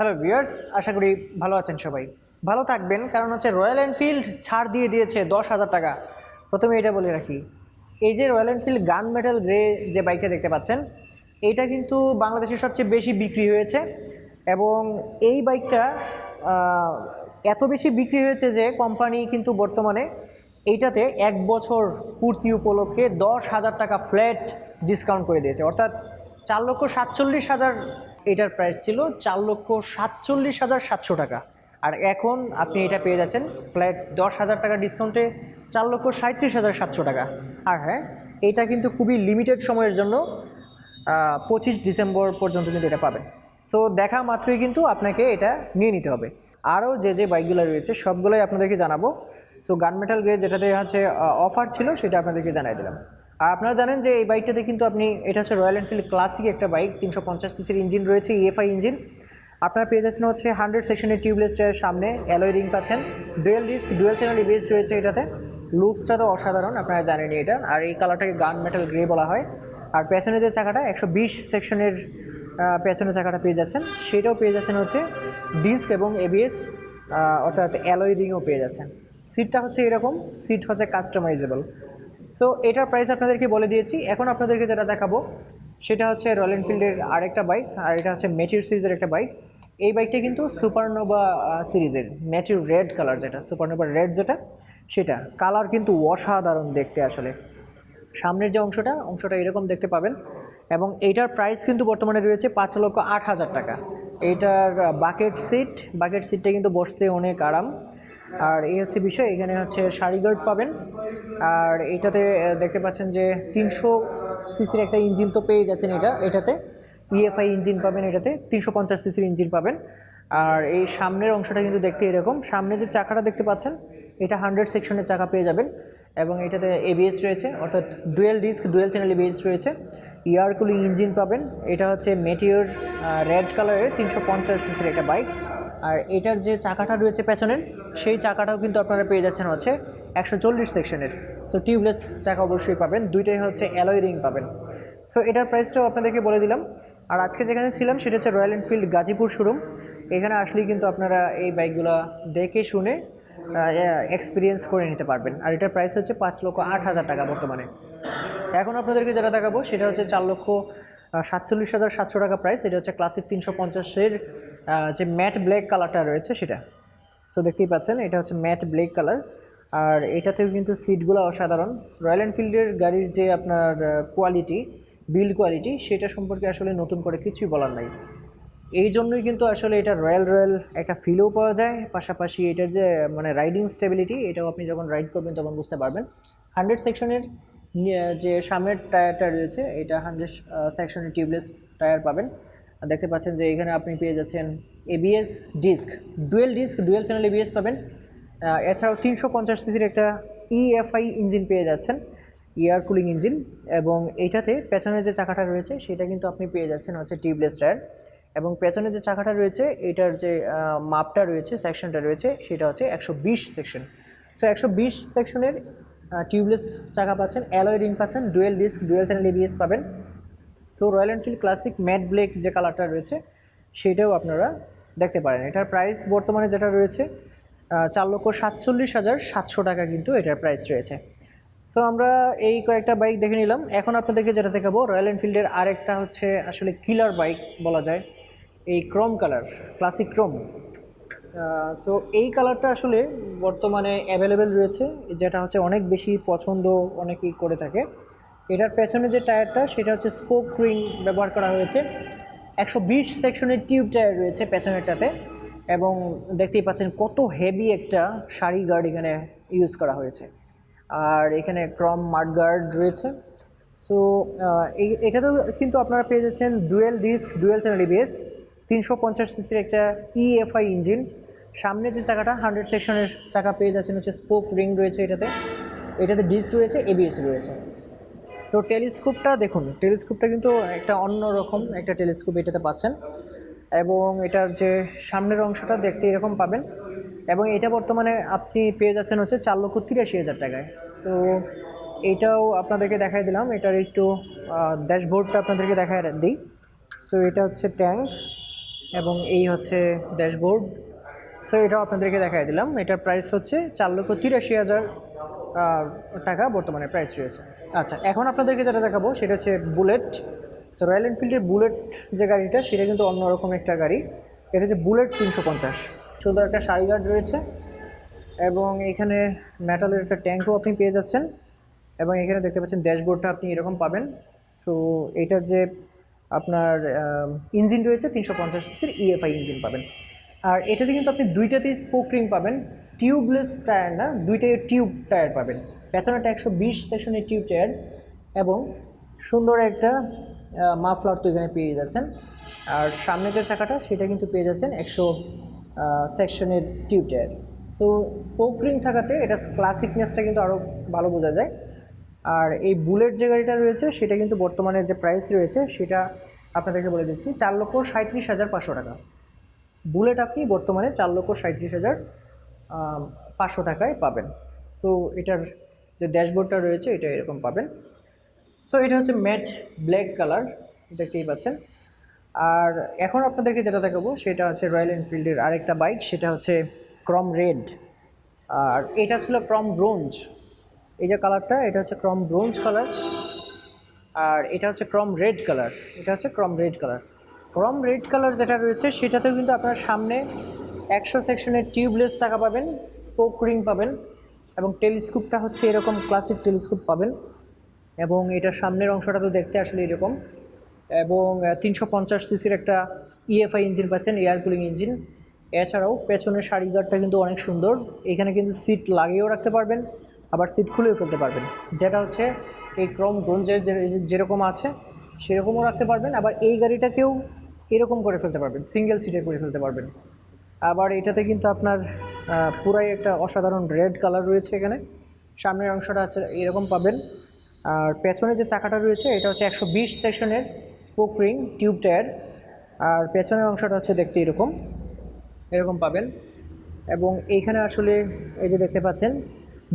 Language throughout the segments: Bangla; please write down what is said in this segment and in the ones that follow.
হ্যালো ভিউয়ার্স আশা করি ভালো আছেন সবাই। ভালো থাকবেন, কারণ হচ্ছে রয়্যাল এনফিল্ড ছাড় দিয়ে দিয়েছে দশ হাজার টাকা। প্রথমে এটা বলে রাখি। এই যে Royal Enfield gun metal grey যে বাইকটা দেখতে পাচ্ছেন এইটা কিন্তু বাংলাদেশে সবচেয়ে বেশি বিক্রি হয়েছে এবং এই বাইকটা এত বেশি বিক্রি হয়েছে যে কোম্পানি কিন্তু বর্তমানে এইটাতে এক বছর পূর্তি উপলক্ষে দশ হাজার টাকা ফ্ল্যাট ডিসকাউন্ট করে দিয়েছে। অর্থাৎ চার লক্ষ সাতচল্লিশ হাজার এটার প্রাইস ছিল চার লক্ষ সাতচল্লিশ হাজার সাতশো টাকা। আর এখন আপনি এটা পেয়ে যাচ্ছেন ফ্ল্যাট দশ হাজার টাকা ডিসকাউন্টে চার লক্ষ সাঁত্রিশ হাজার সাতশো টাকা। আর হ্যাঁ এটা কিন্তু খুবই লিমিটেড সময়ের জন্য পঁচিশ ডিসেম্বর পর্যন্ত কিন্তু এটা পাবেন। সো দেখা মাত্রই কিন্তু আপনাকে এটা নিয়ে নিতে হবে। আরও যে যে বাইকগুলো রয়েছে, সবগুলোই আপনাদেরকে জানাব। সো গানমেটাল গ্রে যেটাতে হচ্ছে অফার ছিল সেটা আপনাদেরকে জানাই দিলাম। আর আপনারা জানেন যে এই বাইকটাতে কিন্তু আপনি, এটা হচ্ছে রয়্যাল এনফিল্ড ক্লাসিক একটা বাইক, তিনশো পঞ্চাশ সিসির ইঞ্জিন রয়েছে ইএফআই ইঞ্জিন। আপনারা পেয়ে যাচ্ছেন হচ্ছে হান্ড্রেড সেকশনের টিউবলেস টায়ার সামনে অ্যালয় রিং পাচ্ছেন। Dual disc dual channel ABS রয়েছে এটাতে। লুকসটা তো অসাধারণ, আপনারা জানেন এটা। আর এই কালারটাকে গান মেটাল গ্রে বলা হয়। আর পেছনে যে চাকাটা, একশো বিশ সেকশনের পেছনের চাকাটা পেয়ে যাচ্ছেন। সেটাও পেয়ে যাচ্ছেন হচ্ছে ডিস্ক এবং এবিএস অর্থাৎ অ্যালয় রিংও পেয়ে যাচ্ছেন। সিটটা হচ্ছে এরকম সিট হচ্ছে কাস্টমাইজেবল সো এটার প্রাইস আপনাদেরকে বলে দিয়েছি। এখন আপনাদেরকে যেটা দেখাবো, সেটা হচ্ছে রয়্যাল এনফিল্ডের আরেকটা বাইক আর এটা হচ্ছে মেটিউর সিরিজের একটা বাইক এই বাইকটা কিন্তু সুপারনোভা সিরিজের ম্যাটিউর রেড কালার যেটা সুপারনোভা রেড যেটা, সেটা। কালার কিন্তু অসাধারণ দেখতে আসলে। সামনের যে অংশটা অংশটা এরকম দেখতে পাবেন। এবং এইটার প্রাইস কিন্তু বর্তমানে রয়েছে পাঁচ লক্ষ আট হাজার টাকা। এইটার বাকেট সিট বাকেট সিটটা কিন্তু বসতে অনেক আরাম। আর এই হচ্ছে বিষয়, এখানে হচ্ছে শাড়ি গার্ড পাবেন। আর এটাতে দেখতে পাচ্ছেন যে তিনশো সিসির একটা ইঞ্জিন তো পেয়ে যাচ্ছেন এটা, এটাতে। ইএফআই ইঞ্জিন পাবেন এটাতে, তিনশো পঞ্চাশ সিসির ইঞ্জিন পাবেন। আর এই সামনের অংশটা কিন্তু দেখতে এরকম, সামনে যে চাকাটা দেখতে পাচ্ছেন, এটা হান্ড্রেড সেকশনের চাকা পেয়ে যাবেন। এবং এটাতে এবিএস রয়েছে, অর্থাৎ dual disc, dual channel ABS রয়েছে। ইয়ার কুলিং ইঞ্জিন পাবেন, এটা হচ্ছে মেটিওর রেড কালারের তিনশো পঞ্চাশ সিসির একটা বাইক। আর এটার যে চাকাটা রয়েছে পেছনের সেই চাকাটাও কিন্তু আপনারা পেয়ে যাচ্ছেন হচ্ছে একশো চল্লিশ সেকশনের। সো টিউবলেস চাকা অবশ্যই পাবেন, দুইটাই হচ্ছে অ্যালয় রিং পাবেন। সো এটার প্রাইসটাও আপনাদেরকে বলে দিলাম। আর আজকে যেখানে ছিলাম, সেটা হচ্ছে রয়্যাল এনফিল্ড গাজীপুর শোরুম এখানে আসলেই কিন্তু আপনারা এই বাইকগুলো দেখে শুনে এক্সপিরিয়েন্স করে নিতে পারবেন। আর এটার প্রাইস হচ্ছে পাঁচ লক্ষ আট হাজার টাকা বর্তমানে। এখন আপনাদেরকে যেটা দেখাবো, সেটা হচ্ছে চার লক্ষ সাতচল্লিশ হাজার সাতশো টাকা প্রাইস এটা হচ্ছে ক্লাসিক তিনশো পঞ্চাশের যে ম্যাট ব্ল্যাক কালারটা রয়েছে সেটা। সো দেখতেই পাচ্ছেন, এটা হচ্ছে ম্যাট ব্ল্যাক কালার। আর এটাতেও কিন্তু সিটগুলো অসাধারণ। রয়্যাল এনফিল্ডের গাড়ির যে আপনার কোয়ালিটি বিল্ড কোয়ালিটি সেটা সম্পর্কে আসলে নতুন করে কিছুই বলার নাই। এই জন্যই কিন্তু আসলে এটা রয়্যাল রয়্যাল একটা ফিলও পাওয়া যায়। পাশাপাশি এটার যে মানে রাইডিং স্টেবিলিটি এটাও আপনি যখন রাইড করবেন তখন বুঝতে পারবেন। হান্ড্রেড সেকশনের যে সামনের টায়ারটা রয়েছে, এটা হান্ড্রেড সেকশনের টিউবলেস টায়ার পাবেন। দেখতে পাচ্ছেন যে এখানে আপনি পেয়ে যাচ্ছেন ABS disc dual disc dual channel ABS পাবেন। এছাড়াও তিনশো পঞ্চাশ সিসির একটা ইএফআই ইঞ্জিন পেয়ে যাচ্ছেন এয়ার কুলিং ইঞ্জিন এবং এইটাতে পেছনে যে চাকাটা রয়েছে সেটা কিন্তু আপনি পেয়ে যাচ্ছেন হচ্ছে টিউবলেস টায়ার এবং পেছনে যে চাকাটা রয়েছে, এটার যে মাপটা রয়েছে সেকশনটা রয়েছে, সেটা হচ্ছে একশো বিশ সেকশন সো একশো বিশ সেকশনের টিউবলেস চাকা পাচ্ছেন অ্যালয় রিং পাচ্ছেন dual disc dual channel ABS পাবেন। So Royal Enfield classic matte black যে কালারটা রয়েছে, সেটাও আপনারা দেখতে পারেন। এটার প্রাইস বর্তমানে যেটা রয়েছে চার লক্ষ সাতচল্লিশ হাজার সাতশো টাকা কিন্তু এটার প্রাইস রয়েছে। সো আমরা এই কয়েকটা বাইক দেখে নিলাম। এখন আপনাদেরকে যেটা দেখাবো রয়্যাল এনফিল্ডের আরেকটা হচ্ছে আসলে কিলার বাইক বলা যায়, এই chrome colour classic chrome so এই কালারটা আসলে বর্তমানে অ্যাভেলেবেল রয়েছে, যেটা হচ্ছে অনেক বেশি পছন্দ, অনেকেই করে থাকে। এটার পেছনে যে টায়ারটা, সেটা হচ্ছে স্পোক রিং ব্যবহার করা হয়েছে। একশো বিশ সেকশনের টিউব টায়ার রয়েছে পেছনেরটাতে এবং দেখতেই পাচ্ছেন কত হেভি একটা শাড়ি গার্ড এখানে ইউজ করা হয়েছে। আর এখানে ক্রম মাড গার্ড রয়েছে। সো এই এটাতেও কিন্তু আপনারা পেয়ে যাচ্ছেন dual disc dual channel ABS তিনশো পঞ্চাশ সিসির একটা ইএফআই ইঞ্জিন সামনে যে চাকাটা হান্ড্রেড সেকশনের চাকা পেয়ে যাচ্ছেন হচ্ছে স্পোক রিং রয়েছে এটাতে। এটাতে ডিস্ক রয়েছে এবিএস রয়েছে। সো টেলিস্কোপটা দেখুন টেলিস্কোপটা কিন্তু একটা অন্য রকম একটা টেলিস্কোপ এটাতে পাচ্ছেন এবং এটার যে সামনের অংশটা দেখতে এরকম পাবেন এবং এটা বর্তমানে আপনি পেয়ে যাচ্ছেন হচ্ছে চার লক্ষ তিরাশি হাজার টাকায়। সো এইটাও আপনাদেরকে দেখাই দিলাম, এটার একটু ড্যাশবোর্ডটা আপনাদেরকে দেখায় দিই। সো এটা হচ্ছে ট্যাঙ্ক এবং এই হচ্ছে ড্যাশবোর্ড সো এটাও আপনাদেরকে দেখাই দিলাম, এটার প্রাইস হচ্ছে চার লক্ষ তিরাশি হাজার টাকা বর্তমানে প্রাইস রয়েছে। আচ্ছা এখন আপনাদেরকে যেটা দেখাবো, সেটা হচ্ছে বুলেট সো রয়্যাল এনফিল্ডের বুলেট যে গাড়িটা, সেটা কিন্তু অন্যরকম একটা গাড়ি। এটা হচ্ছে বুলেট তিনশো পঞ্চাশ। সুন্দর একটা সারি গার্ড রয়েছে। এবং এখানে মেটালের একটা ট্যাঙ্কও আপনি পেয়ে যাচ্ছেন। এবং এখানে দেখতে পাচ্ছেন ড্যাশবোর্ডটা আপনি এরকম পাবেন। সো এটার যে আপনার ইঞ্জিন রয়েছে, তিনশো পঞ্চাশ সিসির ইএফআই ইঞ্জিন পাবেন। আর এটাতে কিন্তু আপনি দুইটাতেই স্পোক রিং পাবেন। টিউবলেস টায়ার না, দুইটাই টিউব টায়ার পাবেন। পেছনেটা একশো বিশ সেকশনের টিউব টায়ার এবং সুন্দর একটা মাফলার তো এখানে পেয়ে যাচ্ছেন। আর সামনে যে চাকাটা, সেটা কিন্তু পেয়ে যাচ্ছেন একশো সেকশনের tube tyre so spoke ring থাকাতে এটা ক্লাসিকনেসটা কিন্তু আরও ভালো বোঝা যায়। আর এই বুলেট যে গাড়িটা রয়েছে, সেটা কিন্তু বর্তমানে যে প্রাইস রয়েছে, সেটা আপনাদেরকে বলে দিচ্ছি, চার লক্ষ সাঁত্রিশ হাজার পাঁচশো টাকা। বুলেট আপনি বর্তমানে চার লক্ষ সাঁত্রিশ হাজার পাঁচশো টাকায় পাবেন। সো এটার যে ড্যাশবোর্ডটা রয়েছে, এটা এরকম পাবেন। সো এটা হচ্ছে ম্যাট ব্ল্যাক কালার, দেখতেই পাচ্ছেন। আর এখন আপনাদেরকে যেটা দেখাবো, সেটা হচ্ছে রয়্যাল এনফিল্ডের আরেকটা বাইক, সেটা হচ্ছে ক্রম রেড। আর এটা ছিল ক্রম ব্রোঞ্জ। এই যে কালারটা, এটা হচ্ছে ক্রম ব্রোঞ্জ কালার। আর এটা হচ্ছে ক্রম রেড কালার। এটা হচ্ছে chrome red colour. Chrome red colour যেটা রয়েছে, সেটাতেও কিন্তু আপনার সামনে একশো সেকশনের টিউবলেস চাকা পাবেন স্পোক রিং পাবেন এবং টেলিস্কোপটা হচ্ছে এরকম ক্লাসিক টেলিস্কোপ পাবেন এবং এটার সামনের অংশটা তো দেখতে আসলে এরকম এবং তিনশো পঞ্চাশ সিসির একটা ইএফআই ইঞ্জিন পাচ্ছেন এয়ার কুলিং ইঞ্জিন এছাড়াও পেছনের শাড়ি গার্ডটা কিন্তু অনেক সুন্দর। এখানে কিন্তু সিট লাগিয়েও রাখতে পারবেন, আবার সিট খুলেও ফেলতে পারবেন। যেটা হচ্ছে এই ক্রম ব্রোঞ্জের যেরকম আছে, সেরকমও রাখতে পারবেন। আবার এই গাড়িটাকেও এরকম করে ফেলতে পারবেন সিঙ্গেল সিটের করে ফেলতে পারবেন। আবার এটাতে কিন্তু আপনার পুরাই একটা অসাধারণ রেড কালার রয়েছে এখানে। সামনের অংশটা আছে, এরকম পাবেন। আর পেছনে যে চাকাটা রয়েছে, এটা হচ্ছে একশো বিশ সেকশনের স্পোক রিং টিউব টায়ার। আর পেছনের অংশটা হচ্ছে দেখতে এরকম এরকম পাবেন। এবং এইখানে আসলে এই যে দেখতে পাচ্ছেন,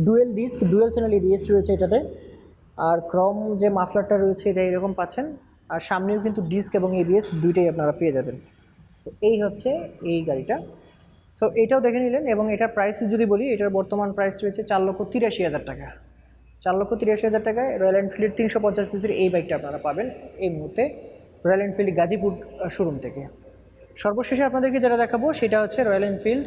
dual disc, dual channel ABS রয়েছে এটাতে। আর ক্রম যে মাফলারটা রয়েছে, এটা এরকম পাচ্ছেন। আর সামনেও কিন্তু ডিস্ক এবং এবিএস দুইটাই আপনারা পেয়ে যাবেন। সো এই হচ্ছে এই গাড়িটা। সো এটাও দেখে নিলেন এবং এটার প্রাইস যদি বলি, এটার বর্তমান প্রাইস রয়েছে চার লক্ষ তিরাশি হাজার টাকা। চার লক্ষ তিরাশি হাজার টাকায় রয়্যাল এনফিল্ডের তিনশো পঞ্চাশ সিসির এই বাইকটা আপনারা পাবেন এই মুহূর্তে রয়্যাল এনফিল্ড গাজীপুর শোরুম থেকে। সর্বশেষে আপনাদেরকে যেটা দেখাবো, সেটা হচ্ছে রয়্যাল এনফিল্ড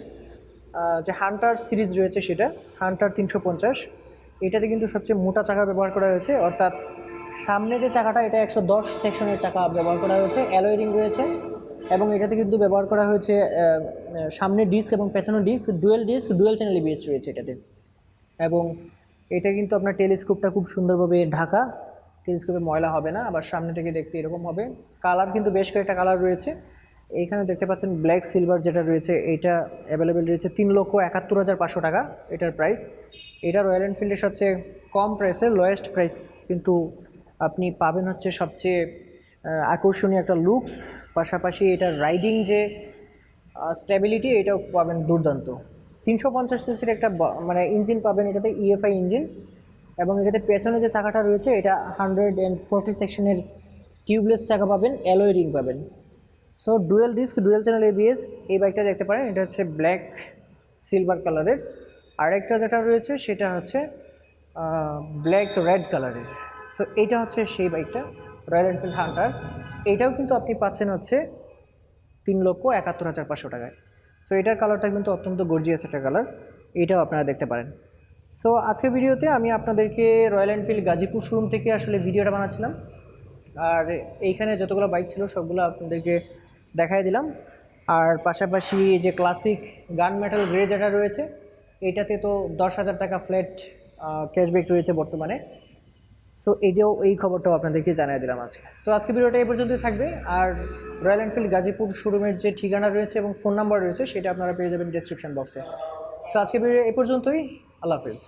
যে হান্টার সিরিজ রয়েছে সেটা হান্টার তিনশো পঞ্চাশ। এটাতে কিন্তু সবচেয়ে মোটা চাকা ব্যবহার করা হয়েছে, অর্থাৎ সামনে যে চাকাটা, এটা একশো দশ সেকশনের চাকা ব্যবহার করা হয়েছে। অ্যালোয়ারিং রয়েছে। এবং এটাতে কিন্তু ব্যবহার করা হয়েছে সামনে ডিস্ক এবং পেছনে disc, dual disc, dual channel BS রয়েছে এটাতে। এবং এটা কিন্তু আপনার টেলিস্কোপটা খুব সুন্দরভাবে ঢাকা, টেলিস্কোপে ময়লা হবে না, আবার সামনে থেকে দেখতে এরকম হবে। কালার কিন্তু বেশ কয়েকটা কালার রয়েছে। এইখানে দেখতে পাচ্ছেন ব্ল্যাক সিলভার যেটা রয়েছে, এটা অ্যাভেলেবেল রয়েছে তিন লক্ষ একাত্তর হাজার পাঁচশো টাকা, এটার প্রাইস এটা রয়্যাল এনফিল্ডের সবচেয়ে কম প্রাইসের লোয়েস্ট প্রাইস কিন্তু আপনি পাবেন হচ্ছে সবচেয়ে আকর্ষণীয় একটা লুকস পাশাপাশি এটার রাইডিং যে স্টেবিলিটি এটাও পাবেন দুর্দান্ত। তিনশো পঞ্চাশ সিসির একটা মানে ইঞ্জিন পাবেন এটাতে ইএফআই ইঞ্জিন এবং এটাতে পেছনে যে চাকাটা রয়েছে, এটা হান্ড্রেড অ্যান্ড ফোরটি সেকশনের টিউবলেস চাকা পাবেন অ্যালোয় রিং পাবেন। So dual disc dual channel ABS এই বাইকটা দেখতে পারেন, এটা হচ্ছে ব্ল্যাক সিলভার কালারের আরেকটা যেটা রয়েছে, সেটা হচ্ছে ব্ল্যাক রেড কালারের সো এইটা হচ্ছে সেই বাইকটা রয়্যাল এনফিল্ড হান্টার এইটাও কিন্তু আপনি পাচ্ছেন হচ্ছে তিন লক্ষ একাত্তর হাজার পাঁচশো টাকায়। সো এটার কালারটা কিন্তু অত্যন্ত গর্জিয়াস একটা কালার এটাও আপনারা দেখতে পারেন। সো আজকের ভিডিওতে আমি আপনাদেরকে রয়্যাল এনফিল্ড গাজীপুর শোরুম থেকে আসলে ভিডিওটা বানাচ্ছিলাম। আর এইখানে যতগুলো বাইক ছিল, সবগুলো আপনাদেরকে দেখাই দিলাম। আর পাশাপাশি যে ক্লাসিক গান মেটাল গ্রে যেটা রয়েছে, এটাতে তো দশ হাজার টাকা ফ্ল্যাট ক্যাশব্যাক রয়েছে বর্তমানে। সো এইটাও এই খবরটাও আপনাদেরকে জানিয়ে দিলাম আজকে। সো আজকে ভিডিওটা এই পর্যন্তই থাকবে। আর রয়্যাল এনফিল্ড গাজীপুর শোরুমের যে ঠিকানা রয়েছে এবং ফোন নাম্বার রয়েছে, সেটা আপনারা পেয়ে যাবেন ডিসক্রিপশন বক্সে সো আজকে ভিডিও এই পর্যন্তই। আল্লাহ হাফিজ।